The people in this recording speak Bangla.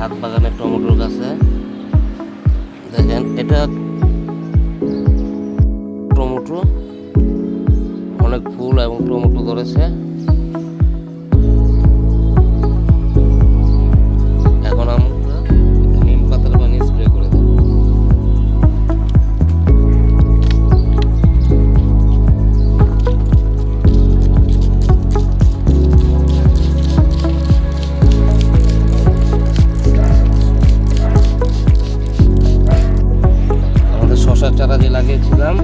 ছাদ বাগানে টমেটোর গাছে। দেখেন এটা টমেটো। অনেক ফুল এবং টমেটো ধরেছে। আগে লাগিয়েছিলাম।